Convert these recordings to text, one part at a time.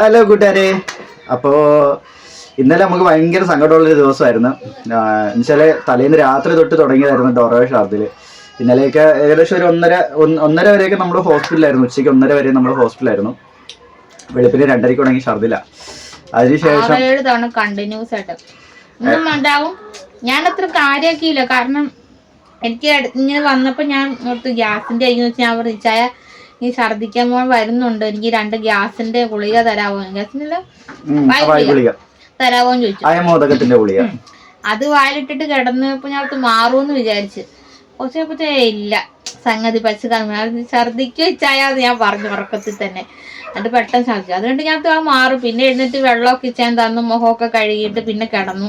Hello കൂട്ടുകാരെ. അപ്പോൾ ഇന്നലെ നമുക്ക് ഭയങ്കര സങ്കടമുള്ളൊരു ദിവസമായിരുന്നു. എന്നുവെച്ചാൽ തലേന്ന് രാത്രി തൊട്ട് തുടങ്ങിയതായിരുന്നു ഡോറോ ഷാർദിൽ ഇന്നലെയൊക്കെ ഏകദേശം ഒരു ഒന്നര ഒന്നര വരെയൊക്കെ നമ്മൾ ഹോസ്പിറ്റലായിരുന്നു ഉച്ചയ്ക്ക് ഒന്നര വരെ നമ്മൾ ഹോസ്പിറ്റലായിരുന്നു വെളുപ്പിന് രണ്ടരയ്ക്ക് തുടങ്ങി ഷർദില. അതിനുശേഷം തവണ കണ്ടിന്യൂസ് ആയിട്ട്. ഉണ്ടാവും. കാര്യമാക്കിയില്ല കാരണം എനിക്ക് ഇങ്ങനെ വന്നപ്പോൾ ഞാൻ ഗ്യാസിന്റെ ആയിരിക്കും വെച്ചാൽ ഞാൻ വിളിച്ചായ ഈ ഛർദിക്കാൻ പോകാൻ വരുന്നുണ്ട്. എനിക്ക് രണ്ട് ഗ്യാസിന്റെ ഗുളിക തരാവോ? ഗ്യാസിനല്ല? ഗുളിക. എന്ന് ചോദിച്ചു. അയമോദകത്തിന്റെ ഗുളിക. അത് വായിലിട്ടിട്ട് കിടന്നപ്പോ ഞാൻ മാറൂന്ന് വിചാരിച്ച്. കുറച്ചപ്പോഴത്തേ ഇല്ല. സംഗതി പച്ച ഛർദിക്ക് വെച്ചായാന്ന് ഞാൻ പറഞ്ഞു ഉറക്കത്തിൽ തന്നെ. അത് പെട്ടെന്ന് ഛർദിച്ചു. അതുകൊണ്ട് ഞാൻ ആ മാറും. പിന്നെ എഴുന്നേറ്റ് വെള്ളമൊക്കെ ഇച്ചാൻ തന്നു മുഖമൊക്കെ കഴുകിയിട്ട് പിന്നെ കിടന്നു.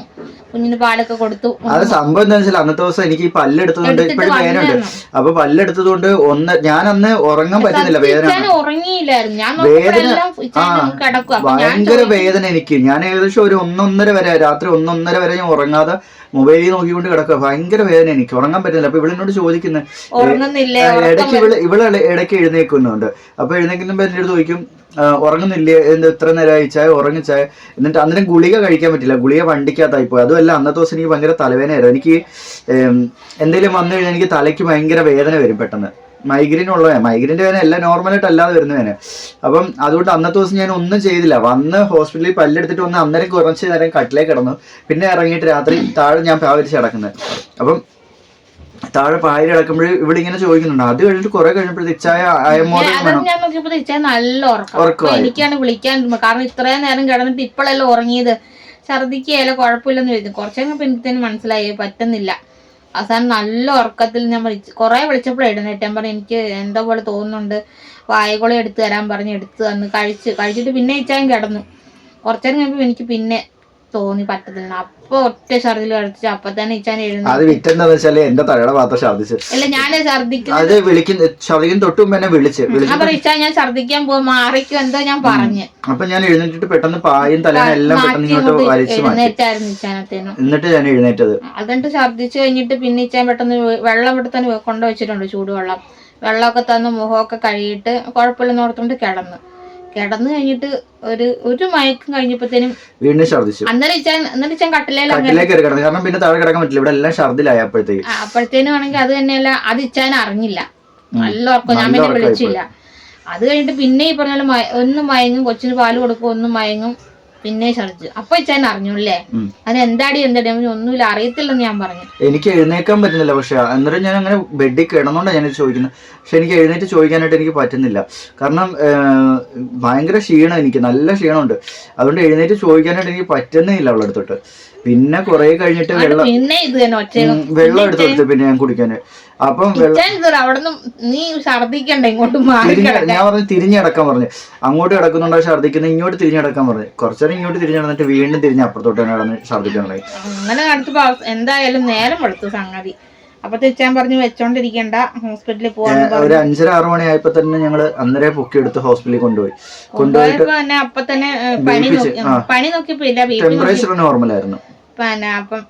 കുഞ്ഞിന് പാലൊക്കെ കൊടുത്തു. അത് സംഭവം എന്താ വെച്ചാൽ അന്നത്തെ ദിവസം എനിക്ക് ഈ പല്ലെടുത്തതുകൊണ്ട് ഇപ്പോഴും വേദനയുണ്ട്. അപ്പൊ പല്ലെടുത്തതുകൊണ്ട് ഒന്ന് ഞാൻ അന്ന് ഉറങ്ങാൻ പറ്റുന്നില്ല. വേദന ഉറങ്ങിയില്ലായിരുന്നു. ഞാൻ ഭയങ്കര വേദന എനിക്ക്. ഞാൻ ഏകദേശം ഒരു ഒന്നൊന്നര വരെ രാത്രി ഒന്നൊന്നര വരെ ഞാൻ ഉറങ്ങാതെ മൊബൈലിൽ നോക്കിക്കൊണ്ട് കിടക്കുക. ഭയങ്കര വേദന എനിക്ക്. ഉറങ്ങാൻ പറ്റുന്നില്ല. അപ്പൊ ഇവിടെ എന്നോട് ചോദിക്കുന്നത് ഉറങ്ങുന്നില്ലേ ഇടയ്ക്ക് ഇവൾ ഇവൾ ഇട- ഇടയ്ക്ക് എഴുന്നേക്കുന്നുണ്ട് അപ്പൊ എഴുന്നേക്കുമ്പോ എന്റെ അടുത്ത് ചോദിക്കും "ആ, ഉറങ്ങുന്നില്ലേ? എന്ത് ഇത്ര നേരം അയച്ചായ ഉറങ്ങിച്ചായ എന്നിട്ട് അന്നേരം ഗുളിക കഴിക്കാൻ പറ്റില്ല. ഗുളിക വണ്ടിക്കകത്തായി പോയി. അതുമല്ല അന്നത്തെ ദിവസം എനിക്ക് ഭയങ്കര തലവേദനയായിരുന്നു. എനിക്ക് എന്തെങ്കിലും വന്നു കഴിഞ്ഞാൽ എനിക്ക് തലയ്ക്ക് ഭയങ്കര വേദന വരും പെട്ടെന്ന്. മൈഗ്രെയിൻ ഉള്ള മൈഗ്രെയിന്റെ വേദന എല്ലാം നോർമലായിട്ട് അല്ലാതെ വരുന്ന വേദന അപ്പം അതുകൊണ്ട് അന്നത്തെ ദിവസം ഞാൻ ഒന്നും ചെയ്തില്ല. വന്ന് ഹോസ്പിറ്റലിൽ പല്ലെടുത്തിട്ട് വന്ന് അന്നേരം കുറച്ച് നേരം കട്ടിലേക്ക് കിടന്നു. പിന്നെ ഇറങ്ങിയിട്ട് രാത്രി താഴെ ഞാൻ പാവരിച്ച് കിടക്കുന്നത് അപ്പം താഴെ പായൽ ഇവിടെ ഇങ്ങനെ ചോദിക്കുന്നുണ്ട്. അത് കഴിഞ്ഞിട്ട് കുറെ കഴിഞ്ഞപ്പോഴത്തെ ഇച്ചായ അയമോദം അതും വേണം. ഞാൻ നോക്കിയപ്പോ ഇച്ചാൻ നല്ല ഉറക്കം. എനിക്കാണ് വിളിക്കാൻ കാരണം ഇത്രയും നേരം കിടന്നിട്ട് ഇപ്പോഴല്ലേ ഉറങ്ങിയത്. ഛർദിക്കുകയല്ല കുഴപ്പമില്ലെന്ന് ചോദിച്ചു കുറച്ചങ്ങ് പിന്നത്തേന് മനസ്സിലായി. പറ്റുന്നില്ല. അവസാനം നല്ല ഉറക്കത്തിൽ ഞാൻ വിളിച്ചു കുറെ വിളിച്ചപ്പോൾ എഴുന്നേറ്റ്. ഞാൻ പറഞ്ഞു എനിക്ക് എന്തോ പോലെ തോന്നുന്നുണ്ട്. വായകുളം എടുത്തു തരാൻ പറഞ്ഞ് എടുത്തു തന്നു കഴിച്ച്. കഴിച്ചിട്ട് പിന്നെ ഇച്ചാൻ കിടന്നു. കുറച്ചേരം കഴിയുമ്പോൾ എനിക്ക് പിന്നെ തോന്നി പറ്റത്തില്ല. അപ്പൊ ഒറ്റ ഛർദിൽ കഴിച്ചു അപ്പൊ തന്നെ ഇച്ചാൻ എഴുന്നു അത് വിറ്റെന്താന്ന് വെച്ചാൽ എന്റെ തലയുടെ ഭാഗത്ത് ഛർദിച്ച്. അല്ല ഞാൻ അത് വിളിക്കുന്ന ഛർദിക്കുന്ന തൊട്ട് മുമ്പ് എന്നെ വിളിച്ച് വിളിച്ച് ഞാൻ പറഞ്ഞു ഇച്ചാൻ ഞാൻ ഛർദിക്കാൻ പോകും മാറിക്കും എന്തോ ഞാൻ പറഞ്ഞു. അപ്പൊ ഞാൻ എഴുന്നേറ്റിട്ട് പെട്ടെന്ന് പായും തലേനും എല്ലാം പെട്ടെന്ന് മാറ്റി ഇങ്ങോട്ട് ഇങ്ങോട്ട് വലിച്ചു മാറ്റി. എഴുന്നേറ്റായിരുന്നു ഇച്ചാനത്തേനും. എന്നിട്ട് ഞാൻ എഴുന്നേറ്റത്. അതുകൊണ്ട് ഛർദിച്ചു കഴിഞ്ഞിട്ട് പിന്നെ ഇച്ചാൻ പെട്ടെന്ന് വെ- വെള്ളം ഇവിടെ തന്നെ കൊണ്ടുവച്ചിട്ടുണ്ട് ചൂടുവെള്ളം. വെള്ളമൊക്കെ തന്ന് മുഖമൊക്കെ കഴുകിയിട്ട് കുഴപ്പമില്ലെന്ന് ഓർത്തുകൊണ്ട് കിടന്നു. കിടന്നു കഴിഞ്ഞിട്ട് ഒരു ഒരു മയക്കം കഴിഞ്ഞപ്പോഴത്തേനും വീണ്ടും ഛർദിച്ചു അന്നേരം ഇച്ചാൻ കട്ടിലേല കട്ടിലേക്ക് കാരണം പിന്നെ താഴെ കിടക്കാൻ പറ്റില്ല. ഇവിടെ എല്ലാം ഛർദിലായി അപ്പോഴത്തേക്ക്. ആ, അപ്പോഴത്തേനും ആണെങ്കിൽ അത് തന്നെയല്ല അത് ഇച്ചാൻ അറിഞ്ഞില്ല. നല്ല ഉറക്കം. ഞാൻ പിന്നെ വിളിച്ചില്ല. അത് കഴിഞ്ഞിട്ട് പിന്നെ ഈ പറഞ്ഞ പോലെ മയ- ഒന്ന് മയങ്ങും കൊച്ചിന് പാൽ കൊടുക്കും ഒന്നും മയങ്ങും. പിന്നെ ഛർദിച്ചു അപ്പൊ ചേട്ടൻ അറിഞ്ഞു അല്ലേ അത് എന്താടി ഒന്നുമില്ല. അറിയത്തില്ലെന്ന് ഞാൻ പറഞ്ഞു. എനിക്ക് എഴുന്നേക്കാൻ പറ്റുന്നില്ല പക്ഷെ അന്നേരം ഞാൻ അങ്ങനെ ബെഡിൽ കിടന്നോണ്ടാണ് ഞാൻ ചോദിക്കുന്നത്. പക്ഷെ എനിക്ക് എഴുന്നേറ്റ് ചോദിക്കാനായിട്ട് എനിക്ക് പറ്റുന്നില്ല. കാരണം ഭയങ്കര ക്ഷീണം എനിക്ക്. നല്ല ക്ഷീണമുണ്ട്. അതുകൊണ്ട് എഴുന്നേറ്റ് ചോദിക്കാനായിട്ട് എനിക്ക് പറ്റുന്നില്ല അവളുടെ അടുത്തോട്ട്. പിന്നെ കുറെ കഴിഞ്ഞിട്ട് വെള്ളം വെള്ളം എടുത്തു കൊടുത്തു പിന്നെ ഞാൻ കുടിക്കാന് അപ്പം നീ ഛർദിക്കണ്ട ഇങ്ങോട്ട് ഞാൻ പറഞ്ഞു തിരിഞ്ഞടക്കാൻ പറഞ്ഞു. അങ്ങോട്ട് കിടക്കുന്നുണ്ടോ ഛർദിക്കുന്നത് ഇങ്ങോട്ട് തിരിഞ്ഞടക്കാൻ പറഞ്ഞു. കുറച്ചേരം ഇങ്ങോട്ട് തിരിഞ്ഞടന്നിട്ട് വീണ്ടും തിരിഞ്ഞ് അപ്പുറത്തോട്ട് നടന്ന് ഛർദ്ദിക്കാൻ അങ്ങനെ നടത്തപ്പോ എന്തായാലും നേരം കൊടുത്തു സംഗതി. അപ്പൊ തെച്ചാൻ പറഞ്ഞു വെച്ചോണ്ടിരിക്കണ്ട ഹോസ്പിറ്റലിൽ പറഞ്ഞു ഒരു അഞ്ചര ആറ് മണി ആയപ്പോ തന്നെ ഞങ്ങൾ അന്നേരം പൊക്കി എടുത്ത് ഹോസ്പിറ്റലിൽ കൊണ്ടുപോയി. കൊണ്ടുപോയപ്പോ തന്നെ അപ്പൊ തന്നെ പനി നോക്കിയപ്പോ ഇല്ല ടെമ്പറേച്ചർ നോർമൽ ആയിരുന്നു. പിന്നെ അപ്പം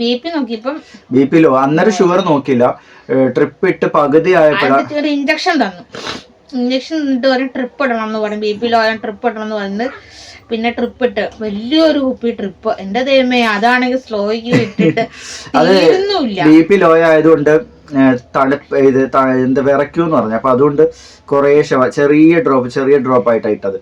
ബി പി നോക്കിയപ്പം ബി പി ലോ? അന്നേരം ഷുഗർ നോക്കിയില്ല. ട്രിപ്പ് ഇട്ട് പകുതി ആയപ്പോഴാ അടുത്ത് ഒരു ഇഞ്ചക്ഷൻ തന്നു. ഇഞ്ചക്ഷൻ ഇട്ട് ഒരു ട്രിപ്പ് ഇടണം എന്ന് പറഞ്ഞു. ബി പി ലോ ട്രിപ്പ് ഇടണം എന്ന് പറഞ്ഞ് പിന്നെ ട്രിപ്പ് ഇട്ട്. വലിയൊരു കുപ്പി ട്രിപ്പ് എന്റെ ദൈവമേ അതാണെങ്കിൽ സ്ലോയ്ക്ക് ഇട്ടിട്ട് ബി പി ലോ ആയതുകൊണ്ട് തണുപ്പ് ഇത് എന്ത് വിറയ്ക്കൂന്ന് പറഞ്ഞു. അപ്പൊ അതുകൊണ്ട് കുറേ ചെറിയ ഡ്രോപ്പ് ചെറിയ ഡ്രോപ്പ് ആയിട്ട് ഇട്ടത്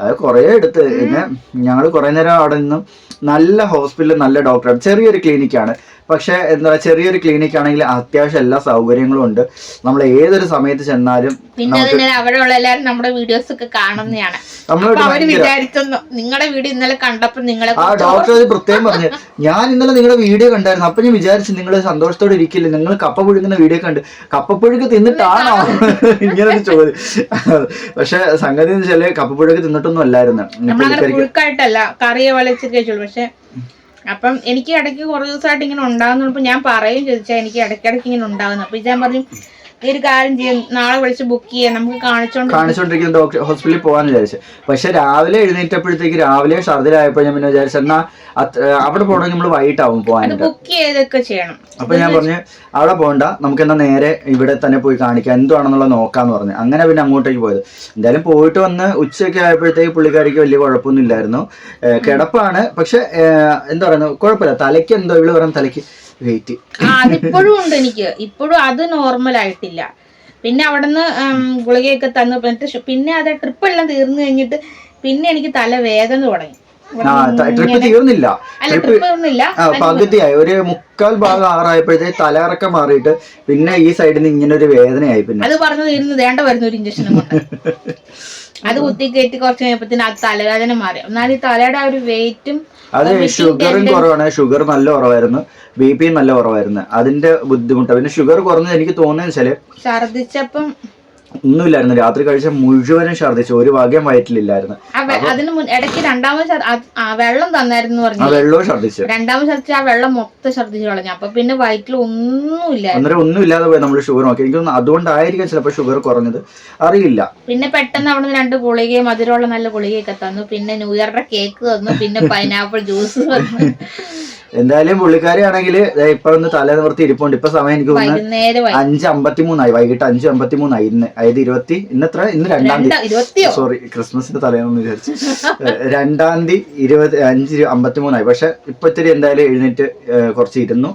അത് കുറേ എടുത്ത് പിന്നെ ഞങ്ങൾ കുറേ നേരം അവിടെ നിന്നും നല്ല ഹോസ്പിറ്റലിൽ നല്ല ഡോക്ടറാണ് ചെറിയൊരു ക്ലിനിക്കാണ് പക്ഷെ എന്താ പറയുക ചെറിയൊരു ക്ലിനിക് ആണെങ്കിൽ അത്യാവശ്യം എല്ലാ സൗകര്യങ്ങളും ഉണ്ട്. നമ്മൾ ഏതൊരു സമയത്ത് ചെന്നാലും പിന്നെ അതിന് അവിടെയുള്ള എല്ലാവരും നമ്മുടെ വീഡിയോസ് ഒക്കെ കാണുന്നതാണ്. അവർ ഭയങ്കര വിചാരിച്ചൊന്നു നിങ്ങളുടെ വീഡിയോ ഇന്നലെ കണ്ടപ്പോ നിങ്ങളെ ആ ഡോക്ടർ അത് പ്രത്യേകം പറഞ്ഞു. ഞാൻ ഇന്നലെ നിങ്ങളുടെ വീഡിയോ കണ്ടായിരുന്നു. അപ്പൊ ഞാൻ വിചാരിച്ചു നിങ്ങൾ സന്തോഷത്തോടെ ഇരിക്കില്ല? നിങ്ങൾ കപ്പ പുഴുങ്ങുന്ന വീഡിയോ കണ്ട്. കപ്പപ്പുഴുക്ക് തിന്നിട്ടാണോ? ഇങ്ങനെ ഒരു ചോദ്യം. പക്ഷെ സംഗതി എന്ന് വെച്ചാൽ കപ്പപ്പുഴുക്ക് തിന്നിട്ടൊന്നും അല്ലായിരുന്നു. കറിയെ വലിച്ചിട്ട് കഴിച്ചുള്ളൂ പക്ഷെ അപ്പം എനിക്ക് ഇടയ്ക്ക് കുറേ ദിവസമായിട്ട് ഇങ്ങനെ ഉണ്ടാകുന്നപ്പോൾ ഞാൻ പറയും ചോദിച്ചാൽ എനിക്ക് ഇടയ്ക്കിടയ്ക്ക് ഇങ്ങനെ ഉണ്ടാകുന്നു അപ്പൊ ഞാൻ പറഞ്ഞു ഈ ഒരു കാര്യം ചെയ്യാം. നാളെ വിളിച്ച് ബുക്ക് ചെയ്യാം. നമുക്ക് കാണിച്ചോണ്ട് കാണിച്ചോണ്ടിരിക്കുന്ന ഡോക്ടർ ഹോസ്പിറ്റലിൽ പോകാന്ന് വിചാരിച്ചു. പക്ഷെ രാവിലെ എഴുന്നേറ്റപ്പോഴത്തേക്ക് രാവിലെ ഷർദിലായപ്പോ ഞാൻ പിന്നെ വിചാരിച്ചു എന്നാ അവിടെ പോകണമെങ്കിൽ നമ്മൾ വൈകിട്ടാവും പോകാനായിട്ട് ബുക്ക് ചെയ്തൊക്കെ ചെയ്യണം. അപ്പൊ ഞാൻ പറഞ്ഞു അവിടെ പോകണ്ട. നമുക്ക് എന്നാ നേരെ ഇവിടെ തന്നെ പോയി കാണിക്കാം. എന്തുവാണെന്നുള്ളത് നോക്കാന്ന് പറഞ്ഞു. അങ്ങനെ പിന്നെ അങ്ങോട്ടേക്ക് പോയത്. എന്തായാലും പോയിട്ട് വന്ന് ഉച്ചയൊക്കെ ആയപ്പോഴത്തേക്ക് പുള്ളിക്കാരിക്ക് വലിയ കുഴപ്പമൊന്നും ഇല്ലായിരുന്നു. കിടപ്പാണ്. പക്ഷെ എന്താ പറയുന്നത്? കുഴപ്പമില്ല. തലയ്ക്ക് എന്തോ ഇവൾ പറയുന്ന തലയ്ക്ക് വെയിറ്റ് അതിപ്പോഴും ഉണ്ട് എനിക്ക്. ഇപ്പോഴും അത് നോർമൽ ആയിട്ടില്ല. പിന്നെ അവിടുന്ന് ഗുളികയൊക്കെ തന്നു. എന്നിട്ട് പിന്നെ അത് ട്രിപ്പ് എല്ലാം തീർന്നു കഴിഞ്ഞിട്ട് പിന്നെ എനിക്ക് തല വേദന തുടങ്ങി. ട്രിപ്പ് തീർന്നില്ല. പകുതിയായി. ഒരു മുക്കാൽ ഭാഗം ആറായപ്പോഴത്തേക്ക് തലയിറക്കം മാറിയിട്ട് പിന്നെ ഈ സൈഡിൽ നിന്ന് ഇങ്ങനെ ഒരു വേദനയായി പിന്നെ. അത് പറഞ്ഞത് ഇരുന്ന് വേണ്ട വരുന്ന ഒരു ഇഞ്ചക്ഷൻ അത് കുത്തി കയറ്റി കുറച്ച് കഴിഞ്ഞപ്പത്തിന് തലവേദന മാറി. എന്നാൽ ഈ തലയുടെ ആ ഒരു വെയിറ്റും അത് ഷുഗറും കുറവാണ്. ഷുഗർ നല്ല കുറവായിരുന്നു. ബി പിയും നല്ല കുറവായിരുന്നു. അതിന്റെ ബുദ്ധിമുട്ട്. പിന്നെ ഷുഗർ കുറഞ്ഞത് എനിക്ക് തോന്നുന്നത് വെച്ചാൽ ഛർദിച്ചപ്പം ഒന്നുമില്ലായിരുന്നു. രാത്രി കഴിച്ച മുഴുവനും ഛർദ്ദിച്ചു. ഒരു ഭാഗ്യം വയറ്റിലില്ലായിരുന്നു. അതിന് ഇടയ്ക്ക് രണ്ടാമത് വെള്ളം തന്നായിരുന്നു പറഞ്ഞു. വെള്ളവും ഛർദ്ദിച്ചു. രണ്ടാമത് ഛർദിച്ച് ആ വെള്ളം മൊത്തം ഛർദ്ദിച്ചു കളഞ്ഞു. അപ്പൊ പിന്നെ വയറ്റിൽ ഒന്നുമില്ല അന്നേരം ഒന്നുമില്ലാതെ പോയി നമ്മൾ ഷുഗർ നോക്കി. എനിക്ക് തോന്നുന്നു അതുകൊണ്ടായിരിക്കും ചിലപ്പോൾ ഷുഗർ കുറഞ്ഞത്. അറിയില്ല. പിന്നെ പെട്ടെന്ന് അവിടെ നിന്ന് രണ്ട് ഗുളികയും മധുരമുള്ള നല്ല ഗുളികയൊക്കെ തന്നു. പിന്നെ ന്യൂ ഇയറുടെ കേക്ക് തന്നു. പിന്നെ പൈനാപ്പിൾ ജ്യൂസ് തന്നു. എന്തായാലും പുള്ളിക്കാരി ആണെങ്കിൽ ഇപ്പൊ ഒന്ന് തല നിവർത്തി ഇരിപ്പുണ്ട്. ഇപ്പൊ സമയം എനിക്ക് തോന്നുന്നു അഞ്ച് അമ്പത്തി മൂന്നായി വൈകിട്ട് അഞ്ച് അമ്പത്തി മൂന്നായി ഇന്ന് അതായത് ഇരുപത്തി ഇന്ന് എത്ര ഇന്ന് രണ്ടാം തീയതി. സോറി ക്രിസ്മസിന്റെ തലേന്ന് വിചാരിച്ചു. രണ്ടാം തീയതി ഇരുപത് അഞ്ച് അമ്പത്തി മൂന്നായി പക്ഷെ ഇപ്പൊ ഇത്തിരി എന്തായാലും എഴുന്നേറ്റ് കുറച്ച് ഇരുന്നു.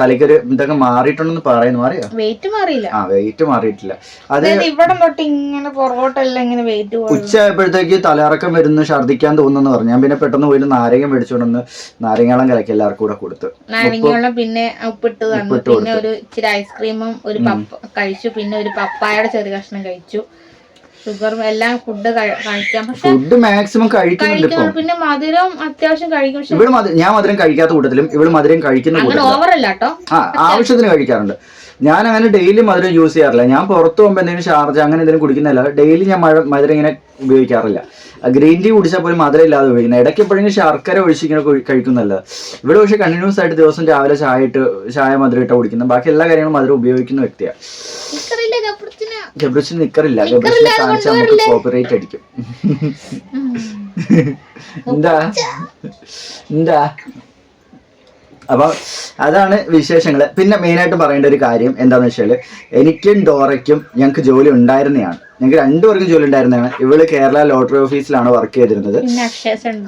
തലയ്ക്കൊരു ഇതൊക്കെ മാറിയിട്ടുണ്ടെന്ന് പറയുന്നു. മാറിയോ? വെയിറ്റ് മാറിയില്ല. ആ വെയിറ്റ് മാറിയിട്ടില്ല. അത് ഇവിടെ തൊട്ട് ഇങ്ങനെ പൊറോട്ടല്ല ഇങ്ങനെ വെയിറ്റ് ഉച്ച ആയപ്പോഴത്തേക്ക് തലയിറക്കം വരുന്നു ഛർദ്ദിക്കാൻ തോന്നുന്നു പറഞ്ഞു. ഞാൻ പിന്നെ പെട്ടെന്ന് പോയിട്ട് നാരങ്ങ മേടിച്ചുകൊണ്ടെന്ന് നാരങ്ങാളം കലക്കി എല്ലാവർക്കും കൂടെ കൊടുത്തു. പിന്നെ ഉപ്പിട്ട് തന്നു. പിന്നെ ഒരു ഇച്ചിരി ഐസ്ക്രീമും ഒരു പപ്പ കഴിച്ചു. പിന്നെ ഒരു പപ്പായയുടെ ചെറിയ കഷ്ണം കഴിച്ചു. ഷുഗറും എല്ലാം ഫുഡ് കഴിക്കാം. ഫുഡ് മാക്സിമം കഴിക്കുന്നുണ്ട് പിന്നെ മധുരം അത്യാവശ്യം കഴിക്കും. ഇവൾ ഞാൻ മധുരം കഴിക്കാത്ത കൂട്ടത്തിലും ഇവൾ മധുരം കഴിക്കുന്ന കൂട്ടത്തിലും. ആ ആവശ്യത്തിന് കഴിക്കാറുണ്ട്. ഞാൻ അങ്ങനെ ഡെയിലി മധുരം യൂസ് ചെയ്യാറില്ല. ഞാൻ പുറത്ത് പോകുമ്പോൾ എന്തെങ്കിലും ഷാർജ് അങ്ങനെ എന്തെങ്കിലും കുടിക്കുന്നില്ല ഡെയിലി ഞാൻ മഴ മധുരം ഇങ്ങനെ ഉപയോഗിക്കാറില്ല. ഗ്രീൻ ടീ കുടിച്ചാൽ പോലും മധുരം ഇല്ലാതെ ഉപയോഗിക്കുന്നത്. ഇടയ്ക്ക് എപ്പോഴെങ്കിലും ശർക്കര ഒഴിച്ച് ഇങ്ങനെ കുഴി- കഴിക്കുന്നല്ല ഇവിടെ പക്ഷേ കണ്ടിന്യൂസ് ആയിട്ട് ദിവസം രാവിലെ ചായ ഇട്ട് ചായ മധുരം ഇട്ട് കുടിക്കുന്നത്. ബാക്കി എല്ലാ കാര്യങ്ങളും മധുരം ഉപയോഗിക്കുന്ന വ്യക്തിയാണ് ഗബ്രിച്ചിന് നിക്കറില്ല. ഗബ്രിച്ചിനെ കാണിച്ചാൽ നമുക്ക് കോപ്പറേറ്റ് അടിക്കും. എന്താ? എന്താ? അപ്പൊ അതാണ് വിശേഷങ്ങൾ പിന്നെ മെയിനായിട്ട് പറയേണ്ട ഒരു കാര്യം എന്താന്ന് വെച്ചാൽ എനിക്കും ഡോറയ്ക്കും ഞങ്ങൾക്ക് ജോലി ഉണ്ടായിരുന്നതാണ്. ഞങ്ങൾക്ക് രണ്ടുപേർക്കും ജോലി ഉണ്ടായിരുന്നതാണ്. ഇവൾ കേരള ലോട്ടറി ഓഫീസിലാണ് വർക്ക് ചെയ്തിരുന്നത്.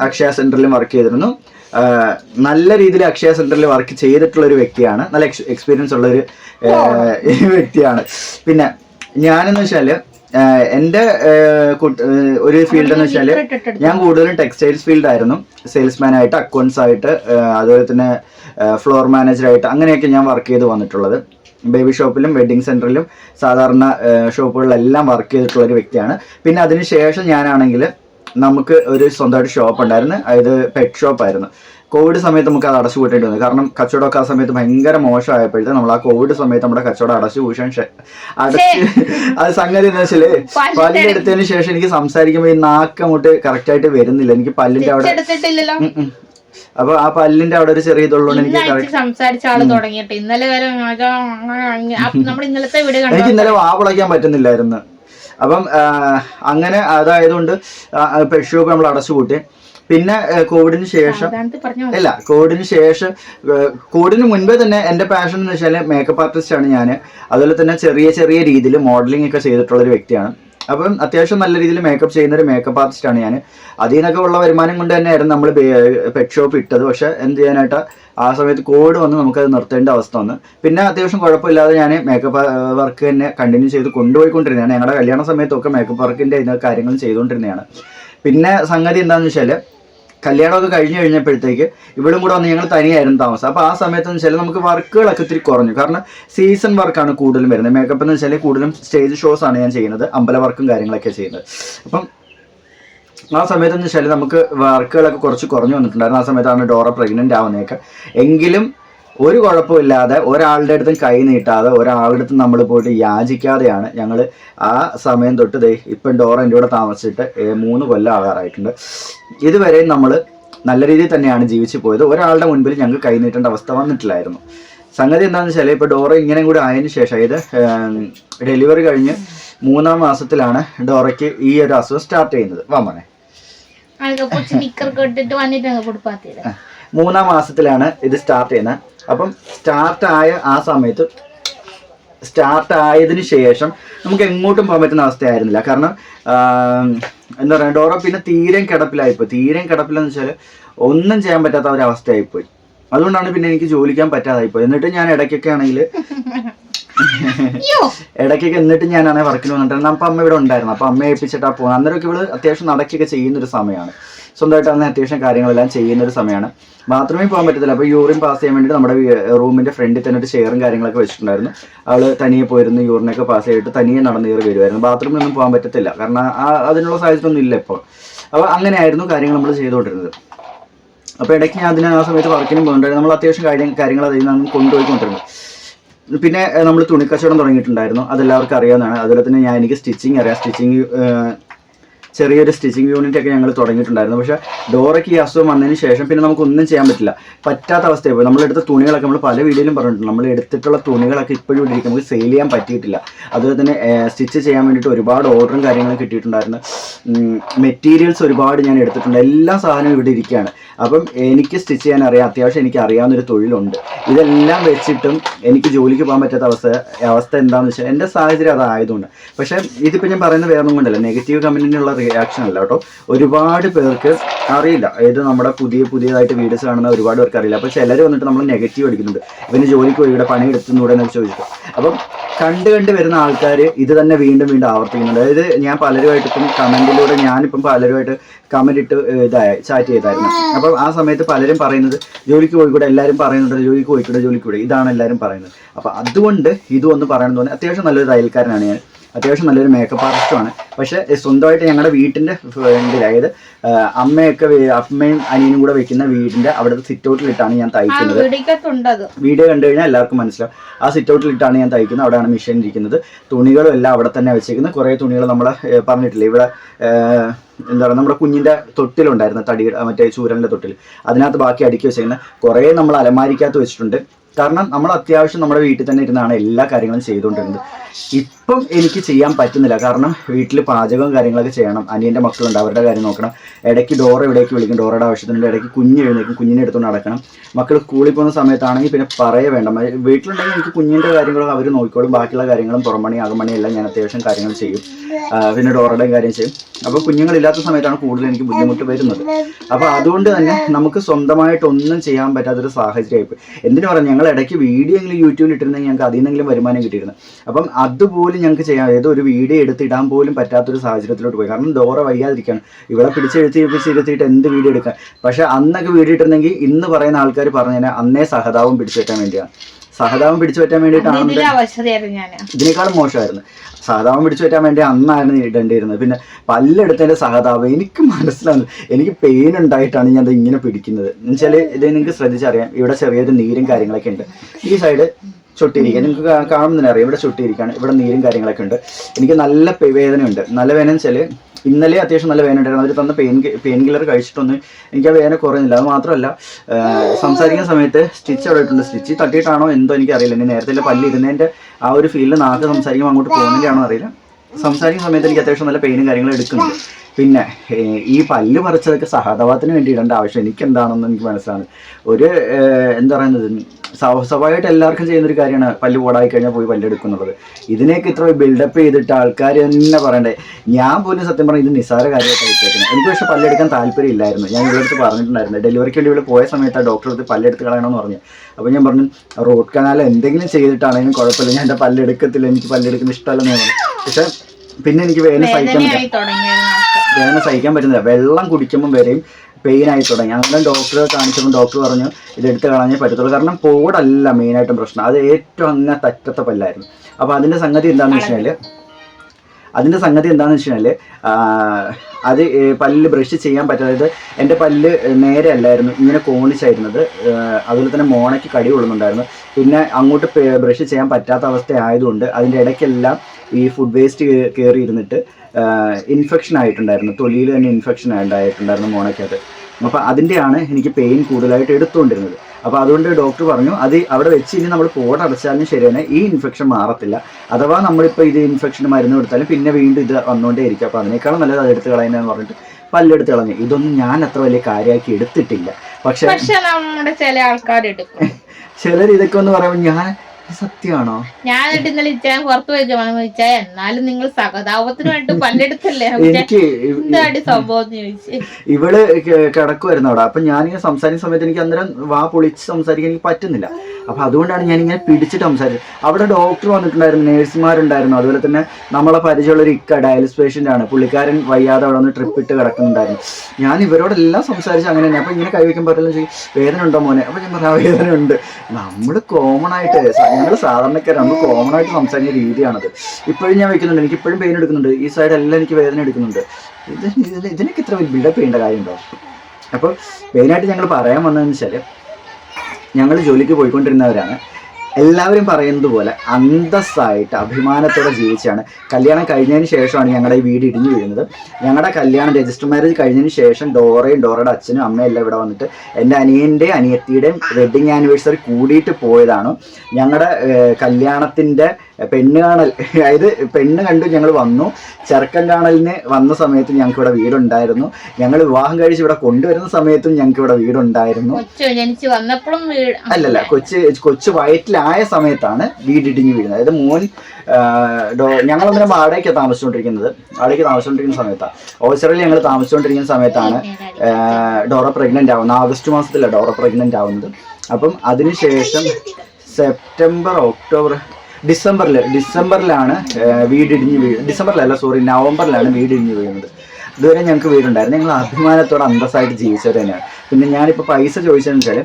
അക്ഷയ സെന്ററിലും വർക്ക് ചെയ്തിരുന്നു. നല്ല രീതിയിൽ അക്ഷയ സെന്ററിൽ വർക്ക് ചെയ്തിട്ടുള്ള ഒരു വ്യക്തിയാണ്. നല്ല എക്സ്പീരിയൻസ് ഉള്ള ഒരു വ്യക്തിയാണ്. പിന്നെ ഞാനെന്ന് വെച്ചാൽ എന്റെ എന്റെ ഒരു ഫീൽഡ് എന്ന് വെച്ചാൽ ഞാൻ കൂടുതലും ടെക്സ്റ്റൈൽസ് ഫീൽഡ് ആയിരുന്നു. സെയിൽസ്മാൻ ആയിട്ട് അക്കൗണ്ട്സ് ആയിട്ട് അതുപോലെ തന്നെ ഫ്ലോർ മാനേജറായിട്ട് അങ്ങനെയൊക്കെ ഞാൻ വർക്ക് ചെയ്ത് വന്നിട്ടുള്ളത്. ബേബി ഷോപ്പിലും വെഡിങ് സെന്ററിലും സാധാരണ ഷോപ്പുകളിലെല്ലാം വർക്ക് ചെയ്തിട്ടുള്ള ഒരു വ്യക്തിയാണ്. പിന്നെ അതിനുശേഷം ഞാനാണെങ്കിൽ നമുക്ക് ഒരു സ്വന്തമായിട്ട് ഷോപ്പ് ഉണ്ടായിരുന്നു. അതായത് പെറ്റ് ഷോപ്പ് ആയിരുന്നു. കോവിഡ് സമയത്ത് നമുക്ക് അത് അടച്ചു പൂട്ടേണ്ടി വന്നു. കാരണം കച്ചവടമൊക്കെ ആ സമയത്ത് ഭയങ്കര മോശമായപ്പോഴത്തെ നമ്മൾ ആ കോവിഡ് സമയത്ത് നമ്മുടെ കച്ചവടം അടച്ചു പൂശാൻ അടച്ച് അത് സംഗതി എന്താ വെച്ചാൽ പല്ലെടുത്തതിന് ശേഷം എനിക്ക് സംസാരിക്കുമ്പോൾ ഈ നാക്ക് അങ്ങോട്ട് കറക്റ്റ് ആയിട്ട് വരുന്നില്ല. എനിക്ക് പല്ലിന്റെ അവിടെ. അപ്പൊ ആ പല്ലിന്റെ അവിടെ ഒരു ചെറിയ ഇതുള്ളതുകൊണ്ട് എനിക്ക് സംസാരിച്ച ആൾ തുടങ്ങിയിട്ട്. ഇന്നലെ വരെ അങ്ങനെ അങ്ങനെ നമ്മൾ ഇന്നലത്തെ വീഡിയോ എനിക്ക് ഇന്നലെ വാ പൊളയ്ക്കാൻ പറ്റുന്നില്ലായിരുന്നു. അപ്പം അങ്ങനെ അതായതുകൊണ്ട് പെറ്റ് ഷോപ്പ് നമ്മൾ അടച്ചുപൂട്ടി പിന്നെ കോവിഡിന് ശേഷം ഇല്ല കോവിഡിന് ശേഷം കോവിഡിന് മുൻപേ തന്നെ എന്റെ പാഷൻ എന്ന് വെച്ചാൽ മേക്കപ്പ് ആർട്ടിസ്റ്റ് ആണ് ഞാൻ അതുപോലെ തന്നെ ചെറിയ ചെറിയ രീതിയിൽ മോഡലിംഗ് ഒക്കെ ചെയ്തിട്ടുള്ള ഒരു വ്യക്തിയാണ്. അപ്പം അത്യാവശ്യം നല്ല രീതിയിൽ മേക്കപ്പ് ചെയ്യുന്ന ഒരു മേക്കപ്പ് ആർട്ടിസ്റ്റ് ആണ് ഞാൻ അതിൽ നിന്നൊക്കെ ഉള്ള വരുമാനം കൊണ്ട് തന്നെയായിരുന്നു നമ്മൾ പെറ്റ് ഷോപ്പ് ഇട്ടത്. പക്ഷെ എന്ത് ചെയ്യാനായിട്ട്? ആ സമയത്ത് കോവിഡ് വന്ന് നമുക്കത് നിർത്തേണ്ട അവസ്ഥ വന്ന്. പിന്നെ അത്യാവശ്യം കുഴപ്പമില്ലാതെ ഞാൻ മേക്കപ്പ് വർക്ക് തന്നെ കണ്ടിന്യൂ ചെയ്ത് കൊണ്ടുപോയിക്കൊണ്ടിരുന്നതാണ്. ഞങ്ങളുടെ കല്യാണ സമയത്തൊക്കെ മേക്കപ്പ് വർക്കിന്റെ ഇതിന്റെ കാര്യങ്ങളും ചെയ്തുകൊണ്ടിരുന്നതാണ്. പിന്നെ സംഗതി എന്താണെന്ന് വെച്ചാൽ കല്യാണമൊക്കെ കഴിഞ്ഞ് കഴിഞ്ഞപ്പോഴത്തേക്ക് ഇവിടും കൂടെ വന്ന് ഞങ്ങൾ തനിയായിരുന്നു താമസം. അപ്പോൾ ആ സമയത്ത് എന്ന് വെച്ചാൽ നമുക്ക് വർക്കുകളൊക്കെ ഇത്തിരി കുറഞ്ഞു. കാരണം സീസൺ വർക്കാണ് കൂടുതലും വരുന്നത്. മേക്കപ്പ് എന്ന് വെച്ചാൽ കൂടുതലും സ്റ്റേജ് ഷോസ് ആണ് ഞാൻ ചെയ്യുന്നത്. അമ്പല വർക്കും കാര്യങ്ങളൊക്കെ ചെയ്യുന്നത്. അപ്പം ആ സമയത്ത് എന്ന് വെച്ചാൽ നമുക്ക് വർക്കുകളൊക്കെ കുറച്ച് കുറഞ്ഞു വന്നിട്ടുണ്ടായിരുന്നു. ആ സമയത്താണ് ഡോറ പ്രഗ്നന്റ് ആവുന്നതൊക്കെ. എങ്കിലും ഒരു കുഴപ്പമില്ലാതെ ഒരാളുടെ അടുത്തും കൈ നീട്ടാതെ ഒരാളുടെ അടുത്തും നമ്മൾ പോയിട്ട് യാചിക്കാതെയാണ് ഞങ്ങൾ ആ സമയം തൊട്ട് ദേ ഇപ്പം ഡോറ എന്റെ കൂടെ താമസിച്ചിട്ട് മൂന്ന് കൊല്ലം ആകാറായിട്ടുണ്ട്. ഇതുവരെയും നമ്മൾ നല്ല രീതിയിൽ തന്നെയാണ് ജീവിച്ചു പോയത്. ഒരാളുടെ മുൻപിൽ ഞങ്ങൾക്ക് കൈ നീട്ടേണ്ട അവസ്ഥ വന്നിട്ടില്ലായിരുന്നു. സംഗതി എന്താണെന്ന് വെച്ചാൽ ഇപ്പോൾ ഡോറ ഇങ്ങനെ കൂടി ആയതിനു ശേഷം ഇത് ഡെലിവറി കഴിഞ്ഞ് മൂന്നാം മാസത്തിലാണ് ഡോറയ്ക്ക് ഈ ഒരു അസുഖം സ്റ്റാർട്ട് ചെയ്യുന്നത്. വാമനെ വന്നിട്ട് കൊടുപ്പാത്തിയത്. മൂന്നാം മാസത്തിലാണ് ഇത് സ്റ്റാർട്ട് ചെയ്യുന്നത്. അപ്പം സ്റ്റാർട്ടായ ആ സമയത്ത് സ്റ്റാർട്ട് ആയതിനു ശേഷം നമുക്ക് എങ്ങോട്ടും പോകാൻ പറ്റുന്ന അവസ്ഥയായിരുന്നില്ല. കാരണം എന്താ പറയുക ഡോറ പിന്നെ തീരെയും കിടപ്പിലായിപ്പോയി. തീരെയും കിടപ്പിലെന്ന് വെച്ചാൽ ഒന്നും ചെയ്യാൻ പറ്റാത്ത ഒരവസ്ഥയായിപ്പോയി അതുകൊണ്ടാണ് പിന്നെ എനിക്ക് ജോലിക്കാൻ പറ്റാതായിപ്പോയി. എന്നിട്ട് ഞാൻ ഇടയ്ക്കൊക്കെ ആണെങ്കിൽ ഇടയ്ക്കൊക്കെ എന്നിട്ട് ഞാനാണ് വർക്കിന് വന്നിട്ട് അപ്പം അമ്മ ഇവിടെ ഉണ്ടായിരുന്നു. അപ്പം അമ്മയെ ഏൽപ്പിച്ചിട്ടാ പോകുന്നത് അന്നേരമൊക്കെ ഇവൾ അത്യാവശ്യം നടക്കുകയൊക്കെ ചെയ്യുന്ന ഒരു സമയമാണ് സ്വന്തമായിട്ട് അന്ന് അത്യാവശ്യം കാര്യങ്ങളെല്ലാം ചെയ്യുന്ന ഒരു സമയമാണ് ബാത്റൂമിൽ പോകാൻ പറ്റത്തില്ല. അപ്പോൾ യൂറിൻ പാസ് ചെയ്യാൻ വേണ്ടി നമ്മുടെ റൂമിന്റെ ഫ്രണ്ടിൽ തന്നെ ഒരു ചെയറും കാര്യങ്ങളൊക്കെ വെച്ചിട്ടുണ്ടായിരുന്നു. അവൾ തനിയെ പോയിരുന്നു. യൂറിനൊക്കെ പാസ് ചെയ്തിട്ട് തനിയെ നടന്ന് കയറി വരുമായിരുന്നു ബാത്റൂമിൽ ഒന്നും പോകാൻ പറ്റത്തില്ല. കാരണം ആ അതിനുള്ള സാഹചര്യമൊന്നും ഇല്ല ഇപ്പോൾ. അപ്പോൾ അങ്ങനെയായിരുന്നു കാര്യങ്ങൾ നമ്മൾ ചെയ്തുകൊണ്ടിരുന്നത്. അപ്പോൾ ഇടയ്ക്ക് ഞാൻ അതിന് ആ സമയത്ത് വർക്കിനും പോകുന്നുണ്ടായിരുന്നു നമ്മൾ അത്യാവശ്യം കാര്യം കാര്യങ്ങൾ അതിൽ നിന്ന് കൊണ്ടുപോയിക്കൊണ്ടിരുന്നു. പിന്നെ നമ്മൾ തുണിക്കച്ചവടം തുടങ്ങിയിട്ടുണ്ടായിരുന്നു. അതെല്ലാവർക്കും അറിയാവുന്നതാണ്. അതുപോലെ തന്നെ ഞാൻ എനിക്ക് സ്റ്റിച്ചിങ് അറിയാം. സ്റ്റിച്ചിങ് ചെറിയൊരു സ്റ്റിച്ചിങ് യൂണിറ്റ് ഒക്കെ ഞങ്ങൾ തുടങ്ങിയിട്ടുണ്ടായിരുന്നു. പക്ഷേ ഡോറയ്ക്ക് ഈ അസുഖം വന്നതിന് ശേഷം പിന്നെ നമുക്കൊന്നും ചെയ്യാൻ പറ്റില്ല. പറ്റാത്ത അവസ്ഥയായി പോയി. നമ്മളെടുത്ത തുണികളൊക്കെ നമ്മൾ പല വീഡിയോയിലും പറഞ്ഞിട്ടുണ്ട്. നമ്മൾ എടുത്തിട്ടുള്ള തുണികളൊക്കെ ഇപ്പോഴും ഇവിടെ നമുക്ക് സെയിൽ ചെയ്യാൻ പറ്റിയിട്ടില്ല. അതുപോലെ തന്നെ സ്റ്റിച്ച് ചെയ്യാൻ വേണ്ടിയിട്ട് ഒരുപാട് ഓർഡറും കാര്യങ്ങളും കിട്ടിയിട്ടുണ്ടായിരുന്നു. മെറ്റീരിയൽസ് ഒരുപാട് ഞാൻ എടുത്തിട്ടുണ്ട്. എല്ലാ സാധനവും ഇവിടെ ഇരിക്കുകയാണ്. അപ്പം എനിക്ക് സ്റ്റിച്ച് ചെയ്യാൻ അറിയാം. അത്യാവശ്യം എനിക്ക് അറിയാവുന്നൊരു തൊഴിലുണ്ട്. ഇതെല്ലാം വെച്ചിട്ടും എനിക്ക് ജോലിക്ക് പോകാൻ പറ്റാത്ത അവസ്ഥ അവസ്ഥ എന്താണെന്ന് വെച്ചാൽ എന്റെ സാഹചര്യം അതായതുകൊണ്ട്. പക്ഷേ ഇതിപ്പോൾ ഞാൻ പറയുന്നത് വേറൊന്നും കൊണ്ടല്ല. നെഗറ്റീവ് കമന്റിനുള്ള റിയാക്ഷൻ അല്ല കേട്ടോ. ഒരുപാട് പേർക്ക് അറിയില്ല. ഏത് നമ്മുടെ പുതിയ പുതിയതായിട്ട് വീഡിയോസ് കാണുന്ന ഒരുപാട് പേർക്ക് അറിയില്ല. അപ്പോൾ ചിലർ വന്നിട്ട് നമ്മൾ നെഗറ്റീവ് അടിക്കുന്നുണ്ട്. ഇവന് ജോലിക്ക് പോയി ഇവിടെ പണി എടുത്തുന്നൂടെ എന്നൊക്കെ ചോദിച്ചു അപ്പം കണ്ട് കണ്ട് വരുന്ന ആൾക്കാർ ഇത് തന്നെ വീണ്ടും വീണ്ടും ആവർത്തിക്കുന്നുണ്ട്. അതായത് ഞാൻ പലരുമായിട്ട് ഇപ്പം കമന്റിലൂടെ ഞാനിപ്പം പലരുമായിട്ട് കമന്റ് ഇട്ട് ഇതായ ചാറ്റ് ചെയ്തായിരുന്നു. അപ്പം ആ സമയത്ത് പലരും പറയുന്നത് ജോലിക്ക് പോയിക്കൂടെ? എല്ലാവരും പറയുന്നുണ്ട് ജോലിക്ക് പോയിക്കൂടെ? ജോലിക്ക് കൂടെ ഇതാണ് എല്ലാവരും പറയുന്നത്. അപ്പം അതുകൊണ്ട് ഇതും ഒന്ന് പറയണമെന്ന് തോന്നി. അത്യാവശ്യം നല്ലൊരു തയ്യൽക്കാരനാണ് ഞാൻ. അത്യാവശ്യം നല്ലൊരു മേക്കപ്പ് ആർട്ടിസ്റ്റുമാണ് പക്ഷേ സ്വന്തമായിട്ട് ഞങ്ങളുടെ വീട്ടിന്റെ ഫ്രണ്ടിൽ അതായത് അമ്മയൊക്കെ അമ്മയും അനിയനും കൂടെ വെക്കുന്ന വീടിന്റെ അവിടുത്തെ സിറ്റ് ഔട്ടിലിട്ടാണ് ഞാൻ തയ്ക്കുന്നത്. വീഡിയോ കണ്ടു കഴിഞ്ഞാൽ എല്ലാവർക്കും മനസ്സിലാവും. ആ സിറ്റ് ഔട്ടിലിട്ടാണ് ഞാൻ തയ്ക്കുന്നത്. അവിടെയാണ് മെഷീൻ ഇരിക്കുന്നത്. തുണികളും എല്ലാം അവിടെ തന്നെ വെച്ചേക്കുന്നത്. കുറേ തുണികൾ നമ്മൾ പറഞ്ഞിട്ടില്ല ഇവിടെ എന്താ പറയുക നമ്മുടെ കുഞ്ഞിന്റെ തൊട്ടിലുണ്ടായിരുന്നു തടി മറ്റേ ചൂരലിന്റെ തൊട്ടിൽ അതിനകത്ത് ബാക്കി അടുക്കി വെച്ചേക്കുന്ന. കുറേ നമ്മൾ അലമാരിക്കകത്ത് വെച്ചിട്ടുണ്ട്. കാരണം നമ്മൾ അത്യാവശ്യം നമ്മുടെ വീട്ടിൽ തന്നെ ഇരുന്നാണ് എല്ലാ കാര്യങ്ങളും ചെയ്തുകൊണ്ടിരുന്നത്. ഇപ്പം എനിക്ക് ചെയ്യാൻ പറ്റുന്നില്ല. കാരണം വീട്ടിൽ പാചകവും കാര്യങ്ങളൊക്കെ ചെയ്യണം. അനിയന്റെ മക്കളുണ്ട്. അവരുടെ കാര്യം നോക്കണം. ഇടയ്ക്ക് ഡോറ ഇവിടേക്ക് വിളിക്കും. ഡോറയുടെ ആവശ്യത്തിനുണ്ട് ഇടയ്ക്ക് കുഞ്ഞ് എഴുന്നേക്കും കുഞ്ഞിനെ എടുത്തുകൊണ്ട് നടക്കണം. മക്കൾ സ്കൂളിൽ പോകുന്ന സമയത്താണെങ്കിൽ പിന്നെ പറയേ വേണ്ട. വീട്ടിലുണ്ടെങ്കിൽ എനിക്ക് കുഞ്ഞിന്റെ കാര്യങ്ങളും അവർ നോക്കിക്കോളും. ബാക്കിയുള്ള കാര്യങ്ങളും പുറമണി അകമണി എല്ലാം ഞാൻ അത്യാവശ്യം കാര്യങ്ങൾ ചെയ്യും. പിന്നെ ഡോറയുടെയും കാര്യം ചെയ്യും. അപ്പോൾ കുഞ്ഞുങ്ങളില്ലാത്ത സമയത്താണ് കൂടുതൽ എനിക്ക് ബുദ്ധിമുട്ട് വരുന്നത്. അപ്പോൾ അതുകൊണ്ട് തന്നെ നമുക്ക് സ്വന്തമായിട്ട് ഒന്നും ചെയ്യാൻ പറ്റാത്തൊരു സാഹചര്യമായിപ്പോയി എന്തിനു പറഞ്ഞാൽ ഞങ്ങൾ ഇടയ്ക്ക് വീഡിയോ എങ്കിലും യൂട്യൂബിൽ ഇട്ടിരുന്നെങ്കിൽ ഞങ്ങൾക്ക് അതിൽ നിന്നെങ്കിലും വരുമാനം കിട്ടിയിരുന്നു. അപ്പം അതുപോലും ഞങ്ങൾക്ക് ചെയ്യാം. ഏതോ ഒരു വീഡിയോ എടുത്ത് ഇടാൻ പോലും പറ്റാത്തൊരു സാഹചര്യത്തിലോട്ട് പോയി. കാരണം ഡോറ വയ്യാതിരിക്കുകയാണ്. ഇവിടെ പിടിച്ചെഴുത്തി പിടിച്ചിരുത്തിയിട്ട് എന്ത് വീഡിയോ എടുക്കാൻ? പക്ഷെ അന്നൊക്കെ വീഡിയോ ഇട്ടിരുന്നെങ്കിൽ ഇന്ന് പറയുന്ന ആൾക്കാർ പറഞ്ഞാൽ അന്നേ സഹതാപം പിടിച്ചു വെക്കാൻ വേണ്ടിയാണ്. സഹതാപം പിടിച്ചു പറ്റാൻ വേണ്ടിയിട്ടാണ് ഇതിനേക്കാളും മോശമായിരുന്നു. സഹതാപം പിടിച്ചു പറ്റാൻ വേണ്ടി അന്നായിരുന്നു ഇടേണ്ടിയിരുന്നത്. പിന്നെ പല്ലെടുത്തതിന്റെ സഹതാപം എനിക്ക് മനസ്സിലാവുന്നു എനിക്ക് പെയിൻ ഉണ്ടായിട്ടാണ് ഞാൻ അത് ഇങ്ങനെ പിടിക്കുന്നത്. എന്നുവെച്ചാൽ ഇത് നിങ്ങൾക്ക് ശ്രദ്ധിച്ചറിയാം. ഇവിടെ ചെറിയൊരു നീരും കാര്യങ്ങളൊക്കെ ഉണ്ട്. ഈ സൈഡ് ചൊട്ടിയിരിക്കുക. നിങ്ങൾക്ക് കാണുന്നതിനെ അറിയാം. ഇവിടെ ചൊട്ടിയിരിക്കുകയാണ്. ഇവിടെ നീരും കാര്യങ്ങളൊക്കെ ഉണ്ട്. എനിക്ക് നല്ല വേദനയുണ്ട്. നല്ല വേദന വെച്ചാൽ ഇന്നലെ അത്യാവശ്യം നല്ല വേദന ഉണ്ടായിരുന്നു. അവർ തന്ന പെയിൻ പെയിൻ കില്ലർ കഴിച്ചിട്ടൊന്നും എനിക്ക് ആ വേദന കുറയുന്നില്ല അത് മാത്രമല്ല സംസാരിക്കുന്ന സമയത്ത് സ്റ്റിച്ച് അവിടെ ഇട്ടുണ്ട്. സ്റ്റിച്ച് തട്ടിയിട്ടാണോ എന്തോ എനിക്ക് അറിയില്ല. ഇനി നേരത്തെ പല്ല് ഇരുന്നതിന്റെ ആ ഒരു ഫീലിൽ നാക്ക് സംസാരിക്കുമ്പോൾ അങ്ങോട്ട് പോകുന്നതിന്റെയാണോ അറിയില്ല. സംസാരിക്കുന്ന സമയത്ത് എനിക്ക് അത്യാവശ്യം നല്ല പെയിനും കാര്യങ്ങളും എടുക്കുന്നുണ്ട്. പിന്നെ ഈ പല്ല് പറിച്ചതൊക്കെ സഹതവാത്തിന് വേണ്ടി ഇടേണ്ട ആവശ്യം എനിക്ക് എന്താണെന്ന് എനിക്ക് മനസ്സിലാണ് ഒരു എന്താ പറയുന്നത് സ്വാഭാവികമായിട്ട് എല്ലാവർക്കും ചെയ്യുന്ന ഒരു കാര്യമാണ് പല്ല് പോടായി കഴിഞ്ഞാൽ പോയി പല്ലെടുക്കുന്നുള്ളത് ഇതിനെയൊക്കെ ഇത്ര ബിൽഡപ്പ് ചെയ്തിട്ട് ആൾക്കാർ തന്നെ പറയണ്ടേ? ഞാൻ പോലും സത്യം പറഞ്ഞാൽ ഇത് നിസ്സാര കാര്യമായിട്ട് വിട്ടേക്കുന്നത്. എനിക്ക് പക്ഷേ പല്ലെടുക്കാൻ താല്പര്യം ഇല്ലായിരുന്നു ഞാൻ ഇവിടെ അടുത്ത് പറഞ്ഞിട്ടുണ്ടായിരുന്നു. ഡെലിവറിക്ക് വേണ്ടി ഇവിടെ പോയ സമയത്ത് ആ ഡോക്ടർ എടുത്ത് പല്ലെടുത്ത് കളയണമെന്ന് പറഞ്ഞു. അപ്പോൾ ഞാൻ പറഞ്ഞു റോഡ് കനാൽ എന്തെങ്കിലും ചെയ്തിട്ടാണെങ്കിലും കുഴപ്പമില്ല. ഞാൻ എന്റെ പല്ലെടുക്കത്തില്ല. എനിക്ക് പല്ലെടുക്കുന്ന ഇഷ്ടമല്ലെന്ന് പറഞ്ഞു. പക്ഷേ പിന്നെ എനിക്ക് വേദന സഹിക്കാൻ വേദന സഹിക്കാൻ പറ്റുന്നില്ല. വെള്ളം കുടിക്കുമ്പോൾ വരെയും പെയിൻ ആയി തുടങ്ങി. അങ്ങനെ ഡോക്ടറെ കാണിച്ചപ്പോൾ ഡോക്ടർ പറഞ്ഞു ഇതെടുത്ത് കളഞ്ഞേ പറ്റത്തുള്ളൂ. കാരണം പോടല്ല മെയിനായിട്ടും പ്രശ്നം. അത് ഏറ്റവും അങ്ങനെ തറ്റത്തെ പല്ലായിരുന്നു. അപ്പോൾ അതിന്റെ സംഗതി എന്താണെന്ന് വെച്ച് കഴിഞ്ഞാൽ അതിന്റെ സംഗതി എന്താണെന്ന് വെച്ച് കഴിഞ്ഞാൽ അത് പല്ല് ബ്രഷ് ചെയ്യാൻ പറ്റാത്തത് എന്റെ പല്ല് നേരെ അല്ലായിരുന്നു ഇങ്ങനെ കോണിച്ചായിരുന്നത്. അതുപോലെ തന്നെ മോണയ്ക്ക് കടി കൊള്ളുന്നുണ്ടായിരുന്നു. പിന്നെ അങ്ങോട്ട് ബ്രഷ് ചെയ്യാൻ പറ്റാത്ത അവസ്ഥ ആയതുകൊണ്ട് അതിന്റെ ഇടയ്ക്കെല്ലാം ഈ ഫുഡ് വേസ്റ്റ് കയറി ഇരുന്നിട്ട് ഇൻഫെക്ഷൻ ആയിട്ടുണ്ടായിരുന്നു. തൊലിയിൽ തന്നെ ഇൻഫെക്ഷൻ ഉണ്ടായിട്ടുണ്ടായിരുന്നു മോണയ്ക്കകത്ത്. അപ്പോൾ അതിന്റെയാണ് എനിക്ക് പെയിൻ കൂടുതലായിട്ട് എടുത്തുകൊണ്ടിരുന്നത്. അപ്പോൾ അതുകൊണ്ട് ഡോക്ടർ പറഞ്ഞു അത് അവിടെ വെച്ച് ഇനി നമ്മൾ പോടടച്ചാലും ശരിയാണ് ഈ ഇൻഫെക്ഷൻ മാറത്തില്ല. അഥവാ നമ്മളിപ്പോൾ ഇത് ഇൻഫെക്ഷൻ മരുന്ന് കൊടുത്താലും പിന്നെ വീണ്ടും ഇത് വന്നുകൊണ്ടേ ഇരിക്കും. അപ്പോൾ അതിനേക്കാളും നല്ലത് അത് എടുത്ത് കളയുന്നതെന്ന് പറഞ്ഞിട്ട് പല്ലെടുത്ത് കളഞ്ഞു. ഇതൊന്നും ഞാൻ അത്ര വലിയ കാര്യമാക്കി എടുത്തിട്ടില്ല. പക്ഷെ ചില ആൾക്കാരെടുക്കും ചിലർ ഇതൊക്കെ ഒന്ന് പറയുമ്പോൾ ഞാൻ സത്യമാണോ? ഞാൻ എന്നിട്ട് ഇന്നലെ ഇച്ചാൻ പുറത്തു പോയി വന്നു ചോദിച്ചാൽ എന്നാലും നിങ്ങൾ സഹതാപത്തിനുമായിട്ട് പല്ലെടുത്തല്ലേ എനിക്ക് എന്താടി സംഭവം ചോദിച്ചു. ഇവൾ കിടക്കുമായിരുന്നു അവിടെ അപ്പൊ ഞാനിങ്ങനെ സംസാരിക്കുന്ന സമയത്ത് എനിക്ക് അന്നേരം വാ പൊളിച്ച് സംസാരിക്കാൻ എനിക്ക് പറ്റുന്നില്ല. അപ്പൊ അതുകൊണ്ടാണ് ഞാൻ ഇങ്ങനെ പിടിച്ചിട്ട് സംസാരിച്ചത്. അവിടെ ഡോക്ടർ വന്നിട്ടുണ്ടായിരുന്നു നേഴ്സുമാരുണ്ടായിരുന്നു അതുപോലെ തന്നെ നമ്മളെ പരിചയമുള്ള ഒരു ഇക്ക ഡയാലിസ് പേഷ്യന്റ് ആണ്. പുള്ളിക്കാരൻ വയ്യാതെ അവിടെ ഒന്ന് ട്രിപ്പ് ഇട്ട് കിടക്കുന്നുണ്ടായിരുന്നു. ഞാൻ ഇവരോടെല്ലാം സംസാരിച്ച് അങ്ങനെ തന്നെ. അപ്പൊ ഇങ്ങനെ കൈവയ്ക്കാൻ പറ്റില്ല വേദന ഉണ്ടോ മോനെ? അപ്പൊ ഞാൻ പറഞ്ഞു "ആ, വേദന ഉണ്ട് നമ്മൾ കോമൺ ആയിട്ട് ഞങ്ങൾ സാധാരണക്കാർ നമ്മൾ കോമൺ ആയിട്ട് സംസാരിക്കുന്ന രീതിയാണത്. ഇപ്പോഴും ഞാൻ വെക്കുന്നുണ്ട് എനിക്ക് ഇപ്പോഴും പെയിൻ എടുക്കുന്നുണ്ട്. ഈ സൈഡ് എല്ലാം എനിക്ക് വേദന എടുക്കുന്നുണ്ട്. ഇത് ഇത് ഇതിനൊക്കെ ഇത്ര ബിൽഡപ്പ് ചെയ്യേണ്ട കാര്യമുണ്ടോ? അപ്പോൾ മെയിനായിട്ട് ഞങ്ങൾ പറയാൻ വന്നതെന്ന് വെച്ചാൽ ഞങ്ങൾ ജോലിക്ക് പോയിക്കൊണ്ടിരുന്നവരാണ്. എല്ലാവരും പറയുന്നത് പോലെ അന്തസ്സായിട്ട് അഭിമാനത്തോടെ ജീവിച്ചാണ്. കല്യാണം കഴിഞ്ഞതിന് ശേഷമാണ് ഞങ്ങളുടെ ഈ വീട് ഇടിഞ്ഞു വീഴുന്നത്. ഞങ്ങളുടെ കല്യാണം രജിസ്റ്റർ മാരേജ് കഴിഞ്ഞതിന് ശേഷം ഡോറയും ഡോറയുടെ അച്ഛനും അമ്മയും എല്ലാം ഇവിടെ വന്നിട്ട് എന്റെ അനിയന്റെ അനിയത്തിയുടെയും വെഡിങ് ആനിവേഴ്സറി കൂടിയിട്ട് പോയതാണ്. ഞങ്ങളുടെ കല്യാണത്തിന്റെ പെണ്ണ് കാണൽ അതായത് പെണ്ണ് കണ്ടു ഞങ്ങൾ വന്നു. ചെറുക്കൻ കാണലിന് വന്ന സമയത്ത് ഞങ്ങൾക്ക് ഇവിടെ വീടുണ്ടായിരുന്നു. ഞങ്ങൾ വിവാഹം കഴിച്ച് ഇവിടെ കൊണ്ടുവരുന്ന സമയത്തും ഞങ്ങൾക്ക് ഇവിടെ വീടുണ്ടായിരുന്നു ജനിച്ച് വന്നപ്പോഴും വീട് അല്ലല്ല കൊച്ച് കൊച്ചു വയറ്റിലായ സമയത്താണ് വീടിടിഞ്ഞ് വീഴുന്നത്. അതായത് മോൻ അന്നേരം വാടകയ്ക്ക് താമസിച്ചുകൊണ്ടിരിക്കുന്നത്. വാടകയ്ക്ക് താമസിച്ചുകൊണ്ടിരിക്കുന്ന സമയത്താണ് ഓസ്ട്രേലിയ ഞങ്ങൾ താമസിച്ചുകൊണ്ടിരിക്കുന്ന സമയത്താണ് ഡോറ പ്രഗ്നന്റ് ആവുന്നത്. ആഗസ്റ്റ് മാസത്തിലാണ് ഡോറ പ്രഗ്നന്റ് ആവുന്നത്. അപ്പം അതിനുശേഷം സെപ്റ്റംബർ ഒക്ടോബർ ഡിസംബറിൽ ഡിസംബറിലാണ് ആ, വീട് ഇടിഞ്ഞ് വീഴുന്നത് ഡിസംബറിലല്ല സോറി നവംബറിലാണ് വീട് ഇടിഞ്ഞ് വീഴുന്നത്. ഇതുവരെ ഞങ്ങൾക്ക് വീടുണ്ടായിരുന്നു. ഞങ്ങൾ അഭിമാനത്തോടെ അന്തസ്സായിട്ട് ജീവിച്ചവർ തന്നെയാണ്. പിന്നെ ഞാനിപ്പോൾ പൈസ ചോദിച്ചതെന്ന് വെച്ചാൽ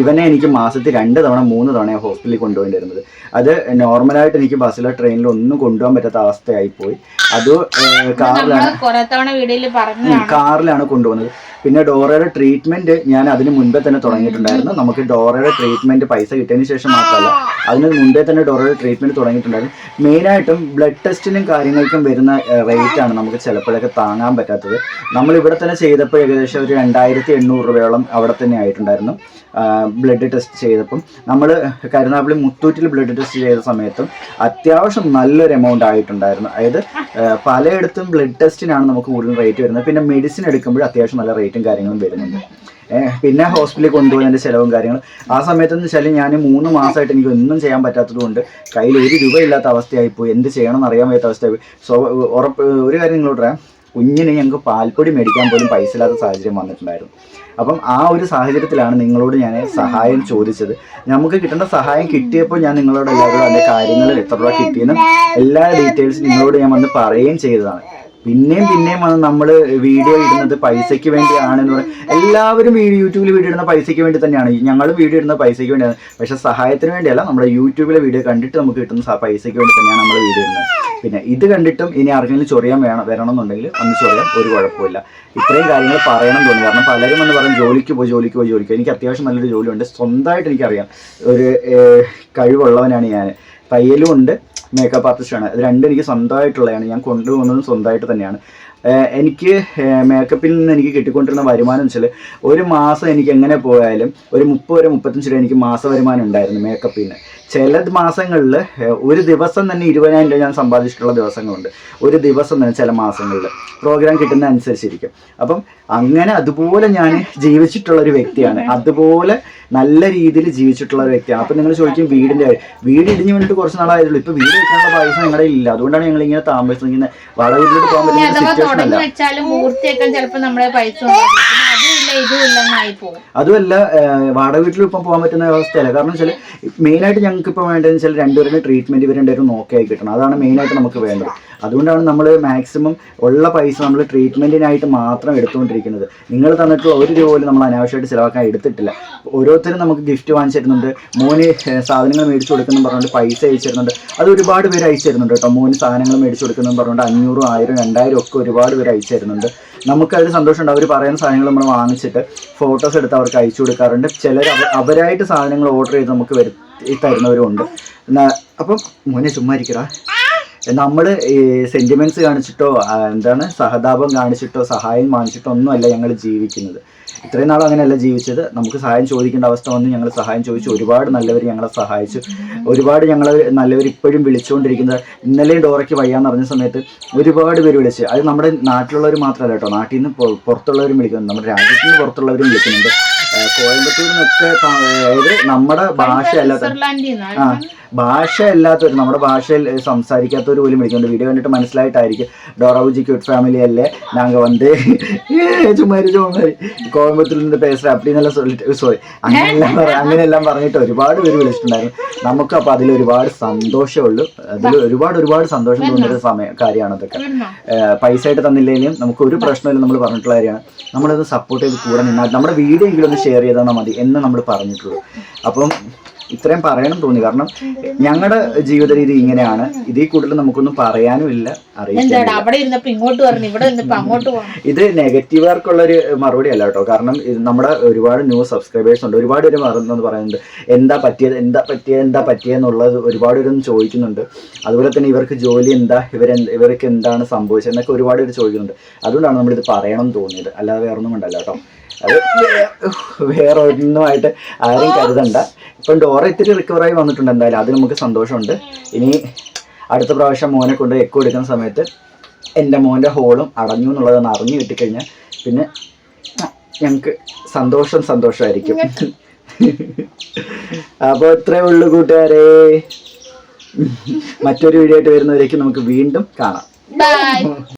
ഇവനെ എനിക്ക് മാസത്തിൽ രണ്ട് തവണ മൂന്ന് തവണ ഹോസ്പിറ്റലിൽ കൊണ്ടുപോയിട്ടിരുന്നത് അത് നോർമലായിട്ട് എനിക്ക് ബസ്സിലോ ട്രെയിനിലോ ഒന്നും കൊണ്ടുപോകാൻ പറ്റാത്ത അവസ്ഥയായി പോയി അത് കാറിലാണ് കാറിലാണ് കൊണ്ടുപോകുന്നത്. പിന്നെ ഡോറയുടെ ട്രീറ്റ്മെന്റ് ഞാൻ അതിന് മുൻപേ തന്നെ തുടങ്ങിയിട്ടുണ്ടായിരുന്നു. നമുക്ക് ഡോറയുടെ ട്രീറ്റ്മെന്റ് പൈസ കിട്ടിയതിന് ശേഷം മാത്രമല്ല അതിന് മുൻപേ തന്നെ ഡോറയുടെ ട്രീറ്റ്മെന്റ് തുടങ്ങിയിട്ടുണ്ടായിരുന്നു. മെയിനായിട്ടും ബ്ലഡ് ടെസ്റ്റിനും കാര്യങ്ങൾക്കും വരുന്ന റേറ്റ് ആണ് നമുക്ക് ചിലപ്പോഴൊക്കെ താങ്ങാൻ പറ്റാത്തത്. നമ്മൾ ഇവിടെ തന്നെ ചെയ്തപ്പോൾ ഏകദേശം ഒരു രണ്ടായിരത്തി എണ്ണൂറ് രൂപയോളം അവിടെ തന്നെ ആയിട്ടുണ്ടായിരുന്നു. ബ്ലഡ് ടെസ്റ്റ് ചെയ്തപ്പം നമ്മൾ കരുനാപ്പള്ളി മുത്തൂറ്റിൽ ബ്ലഡ് ടെസ്റ്റ് ചെയ്ത സമയത്തും അത്യാവശ്യം നല്ലൊരു എമൗണ്ട് ആയിട്ടുണ്ടായിരുന്നു. അതായത് പലയിടത്തും ബ്ലഡ് ടെസ്റ്റിനാണ് നമുക്ക് കൂടുതൽ റേറ്റ് വരുന്നത്. പിന്നെ മെഡിസിൻ എടുക്കുമ്പോൾ അത്യാവശ്യം നല്ല റേറ്റും കാര്യങ്ങളും വരുന്നുണ്ട്. പിന്നെ ഹോസ്പിറ്റലിൽ കൊണ്ടുപോകുന്നതിന്റെ ചിലവും കാര്യങ്ങളും. ആ സമയത്തെന്ന് വെച്ചാൽ ഞാൻ മൂന്ന് മാസമായിട്ട് എനിക്ക് ഒന്നും ചെയ്യാൻ പറ്റാത്തത് കൊണ്ട് കയ്യിൽ ഒരു രൂപ ഇല്ലാത്ത അവസ്ഥയായിപ്പോയി. എന്ത് ചെയ്യണമെന്ന് അറിയാൻ പറ്റാത്ത അവസ്ഥയായി സോ ഉറപ്പ് ഒരു കാര്യം നിങ്ങളോട് പറയാം. കുഞ്ഞിന് ഞങ്ങൾക്ക് പാൽപ്പൊടി മേടിക്കാൻ പോലും പൈസ ഇല്ലാത്ത സാഹചര്യം വന്നിട്ടുണ്ടായിരുന്നു. അപ്പം ആ ഒരു സാഹചര്യത്തിലാണ് നിങ്ങളോട് ഞാൻ സഹായം ചോദിച്ചത്. നമുക്ക് കിട്ടേണ്ട സഹായം കിട്ടിയപ്പോൾ ഞാൻ നിങ്ങളോട് എല്ലാവരും അതിന്റെ കാര്യങ്ങൾ എത്ര രൂപ കിട്ടിയെന്നും എല്ലാ ഡീറ്റെയിൽസും നിങ്ങളോട് ഞാൻ വന്ന് പറയുകയും ചെയ്തതാണ്. പിന്നെയും പിന്നെയും വന്ന് നമ്മൾ വീഡിയോ ഇടുന്നത് പൈസയ്ക്ക് വേണ്ടിയാണെന്ന് പറയുന്നത് എല്ലാവരും വീഡിയോ യൂട്യൂബിൽ വീഡിയോ ഇടുന്ന പൈസയ്ക്ക് വേണ്ടി തന്നെയാണ്. ഞങ്ങളും വീഡിയോ ഇടുന്ന പൈസയ്ക്ക് വേണ്ടിയാണ്. പക്ഷേ സഹായത്തിന് വേണ്ടിയല്ല നമ്മുടെ യൂട്യൂബിലെ വീഡിയോ കണ്ടിട്ട് നമുക്ക് കിട്ടുന്ന പൈസയ്ക്ക് വേണ്ടി തന്നെയാണ് നമ്മൾ വീഡിയോ ഇടുന്നത്. പിന്നെ ഇത് കണ്ടിട്ടും ഇനി ആർക്കെങ്കിലും ചൊറിയാൻ വേണം എന്നുണ്ടെങ്കിൽ ഒന്ന് ചൊറിയാം ഒരു കുഴപ്പമില്ല ഇത്രയും കാര്യങ്ങൾ പറയണം തോന്നി കാരണം പലരും എന്ന് പറയും ജോലിക്ക് പോയി ജോലിക്ക് പോയി ജോലിക്ക് എനിക്ക് അത്യാവശ്യം നല്ലൊരു ജോലിയുണ്ട്. സ്വന്തമായിട്ട് എനിക്കറിയാം. ഒരു കഴിവുള്ളവനാണ് ഞാൻ. തയ്യലും ഉണ്ട് മേക്കപ്പ് ആർട്ടിസ്റ്റാണ് അത് രണ്ടും എനിക്ക് സ്വന്തമായിട്ടുള്ളതാണ്. ഞാൻ കൊണ്ടുപോകുന്നതും സ്വന്തമായിട്ട് തന്നെയാണ്. എനിക്ക് മേക്കപ്പിൽ നിന്ന് എനിക്ക് കിട്ടിക്കൊണ്ടിരുന്ന വരുമാനം വെച്ചാൽ ഒരു മാസം എനിക്ക് എങ്ങനെ പോയാലും ഒരു മുപ്പത് വരെ മുപ്പത്തഞ്ച് രൂപ എനിക്ക് മാസ വരുമാനം ഉണ്ടായിരുന്നു മേക്കപ്പിൽ നിന്ന്. ചില മാസങ്ങളിൽ ഒരു ദിവസം തന്നെ ഇരുപതിനായിരം രൂപ ഞാൻ സമ്പാദിച്ചിട്ടുള്ള ദിവസങ്ങളുണ്ട്. ഒരു ദിവസം തന്നെ ചില മാസങ്ങളിൽ പ്രോഗ്രാം കിട്ടുന്ന അനുസരിച്ചിരിക്കും അപ്പം അങ്ങനെ അതുപോലെ ഞാൻ ജീവിച്ചിട്ടുള്ള ഒരു വ്യക്തിയാണ്. അതുപോലെ നല്ല രീതിയിൽ ജീവിച്ചിട്ടുള്ള ഒരു വ്യക്തിയാണ്. അപ്പം നിങ്ങൾ ചോദിക്കും വീടിന്റെ. വീട് ഇടിഞ്ഞു വേണ്ടിയിട്ട് കുറച്ച് നാളായിരുന്നു ഇപ്പം വീട് വെക്കാനുള്ള പൈസ ഞങ്ങളുടെ ഇല്ല. അതുകൊണ്ടാണ് ഞങ്ങൾ ഇങ്ങനെ താമസിക്കുന്നത് വാടകയിലോട്ട് പോകാൻ ഇനി പറ്റുന്ന അഥവാ സിറ്റുവേഷൻ അല്ല. വെച്ചാലും പൂർത്തിയാക്കാൻ നമ്മളെ പൈസ അതുമില്ല വാടക വീട്ടിൽ ഇപ്പം പോകാൻ പറ്റുന്ന അവസ്ഥയല്ല. കാരണം വെച്ചാൽ മെയിനായിട്ട് ഞങ്ങൾക്ക് ഇപ്പോൾ വേണ്ടതെന്ന് വെച്ചാൽ രണ്ടുപേരുടെ ട്രീറ്റ്മെന്റ് ഇവർ രണ്ടുപേരും നോക്കിയായി കിട്ടണം. അതാണ് മെയിനായിട്ട് നമുക്ക് വേണ്ടത്. അതുകൊണ്ടാണ് നമ്മൾ മാക്സിമം ഉള്ള പൈസ നമ്മൾ ട്രീറ്റ്മെന്റിനായിട്ട് മാത്രം എടുത്തുകൊണ്ടിരിക്കുന്നത്. നിങ്ങൾ തന്നിട്ട് ഒരു രൂപ പോലും നമ്മൾ അനാവശ്യമായിട്ട് ചിലവാക്കാൻ എടുത്തിട്ടില്ല. ഓരോരുത്തരും നമുക്ക് ഗിഫ്റ്റ് വാങ്ങിച്ചു തരുന്നുണ്ട്. മോന് സാധനങ്ങൾ മേടിച്ചു കൊടുക്കുന്നു പറഞ്ഞുകൊണ്ട് പൈസ അയച്ചു തരുന്നുണ്ട്. അത് ഒരുപാട് പേര് അയച്ചു തരുന്നുണ്ട് കേട്ടോ. മോന് സാധനങ്ങൾ മേടിച്ചു കൊടുക്കുന്നു പറഞ്ഞുകൊണ്ട് അഞ്ഞൂറും ആയിരം രണ്ടായിരം ഒക്കെ ഒരുപാട് പേര് അയച്ചു തരുന്നുണ്ട്. നമുക്കതിൽ സന്തോഷമുണ്ട് അവർ പറയുന്ന സാധനങ്ങൾ നമ്മൾ വാങ്ങിച്ചിട്ട് ഫോട്ടോസ് എടുത്ത് അവർക്ക് അയച്ചു കൊടുക്കാറുണ്ട്. ചിലർ അവരായിട്ട് സാധനങ്ങൾ ഓർഡർ ചെയ്ത് നമുക്ക് വരുത്തി തരുന്നവരും ഉണ്ട് എന്നാ അപ്പം മോനെ ചുമ്മാ ഇരിക്കടാ. നമ്മൾ സെന്റിമെന്റ്സ് കാണിച്ചിട്ടോ എന്താണ് സഹതാപം കാണിച്ചിട്ടോ സഹായം വാങ്ങിച്ചിട്ടോ ഒന്നുമല്ല ഞങ്ങൾ ജീവിക്കുന്നത്. ഇത്രയും നാളും അങ്ങനെയല്ല ജീവിച്ചത്. നമുക്ക് സഹായം ചോദിക്കേണ്ട അവസ്ഥ വന്ന്. ഞങ്ങൾ സഹായം ചോദിച്ചു. ഒരുപാട് നല്ലവർ ഞങ്ങളെ സഹായിച്ചു. ഒരുപാട് ഞങ്ങൾ നല്ലവർ ഇപ്പോഴും വിളിച്ചുകൊണ്ടിരിക്കുന്നത് ഇന്നലെയും ഡോറയ്ക്ക് വയ്യാന്ന് പറഞ്ഞ സമയത്ത് ഒരുപാട് പേര് വിളിച്ച്. അത് നമ്മുടെ നാട്ടിലുള്ളവർ മാത്രമല്ല കേട്ടോ. നാട്ടിൽ നിന്ന് പുറത്തുള്ളവരും വിളിക്കുന്നുണ്ട് നമ്മുടെ രാജ്യത്തിന് പുറത്തുള്ളവരും വിളിക്കുന്നുണ്ട്. നിന്നൊക്കെ അതായത് നമ്മുടെ ഭാഷയല്ല ഭാഷ അല്ലാത്തവർ നമ്മുടെ ഭാഷയിൽ സംസാരിക്കാത്തവർ പോലും വിളിക്കുന്നുണ്ട് വീഡിയോ കണ്ടിട്ട് മനസ്സിലായിട്ടായിരിക്കും. ഡോറാവുജി ക്യൂട്ട് ഫാമിലി അല്ലേ? ഞങ്ങൾ വന്ന് ചുമ്മാരി ചുമ്മാരി കോയമ്പത്തൂരിൽ നിന്ന് പേസറ അപ്പടിന്നെല്ലാം സോറി സോറി അങ്ങനെയെല്ലാം അങ്ങനെയെല്ലാം പറഞ്ഞിട്ട് ഒരുപാട് പേര് വിളിച്ചിട്ടുണ്ടായിരുന്നു. നമുക്ക് അപ്പോൾ അതിൽ ഒരുപാട് സന്തോഷമുള്ളൂ. അതിൽ ഒരുപാട് ഒരുപാട് സന്തോഷം തോന്നുന്ന സമയം കാര്യമാണ് അതൊക്കെ. പൈസ ആയിട്ട് തന്നില്ലെങ്കിലും നമുക്ക് ഒരു പ്രശ്നമില്ല നമ്മൾ പറഞ്ഞിട്ടുള്ള കാര്യമാണ്. നമ്മളത് സപ്പോർട്ട് ചെയ്ത് കൂടെ നിന്നാൽ നമ്മുടെ വീഡിയോ എങ്കിലും ഒന്ന് ഷെയർ ചെയ്താൽ മതി എന്ന് നമ്മൾ പറഞ്ഞിട്ടുള്ളൂ. അപ്പം ഇത്രയും പറയണം തോന്നി. കാരണം ഞങ്ങളുടെ ജീവിത രീതി ഇങ്ങനെയാണ്. ഇതിൽ കൂടുതൽ നമുക്കൊന്നും പറയാനും ഇല്ല എന്താടാ? അവിടെ ഇരുന്നപ്പോ ഇങ്ങോട്ട് പറഞ്ഞു ഇവിടെ ഇരുന്നപ്പോ അങ്ങോട്ട് പോകണം ഇത് നെഗറ്റീവുകാർക്കുള്ള ഒരു മറുപടി അല്ല കേട്ടോ. കാരണം നമ്മുടെ ഒരുപാട് ന്യൂ സബ്സ്ക്രൈബേഴ്സ് ഉണ്ട്. ഒരുപാട് പേര് മറന്നെന്ന് പറയുന്നുണ്ട്. എന്താ പറ്റിയത്? എന്താ പറ്റിയത്? എന്താ പറ്റിയെന്നുള്ളത് ഒരുപാട് പേരൊന്നും ചോദിക്കുന്നുണ്ട്. അതുപോലെ തന്നെ ഇവർക്ക് ജോലി എന്താ? ഇവർ ഇവർക്ക് എന്താണ് സംഭവിച്ചത് എന്നൊക്കെ ഒരുപാട് പേര് ചോദിക്കുന്നുണ്ട്. അതുകൊണ്ടാണ് നമ്മളിത് പറയണം തോന്നിയത്. അല്ലാതെ വേറൊന്നും കൊണ്ടല്ല കേട്ടോ. അത് വേറെ ഒന്നുമായിട്ട് ആരും കരുതണ്ട. ഇപ്പം ഡോറ ഇത്തിരി റിക്കവറായി വന്നിട്ടുണ്ട് എന്തായാലും. അത് നമുക്ക് സന്തോഷമുണ്ട്. ഇനി അടുത്ത പ്രാവശ്യം മോനെ കൊണ്ട് എക്കോ എടുക്കുന്ന സമയത്ത് എന്റെ മോന്റെ ഹോളും അടഞ്ഞു എന്നുള്ളതൊന്ന് അറിഞ്ഞു കിട്ടിക്കഴിഞ്ഞാൽ പിന്നെ ഞങ്ങൾക്ക് സന്തോഷം സന്തോഷമായിരിക്കും. അപ്പോൾ ഇത്രേ ഉള്ളൂ കൂട്ടുകാരെ. മറ്റൊരു വീഡിയോ ആയിട്ട് വരുന്നവരേക്കും നമുക്ക് വീണ്ടും കാണാം.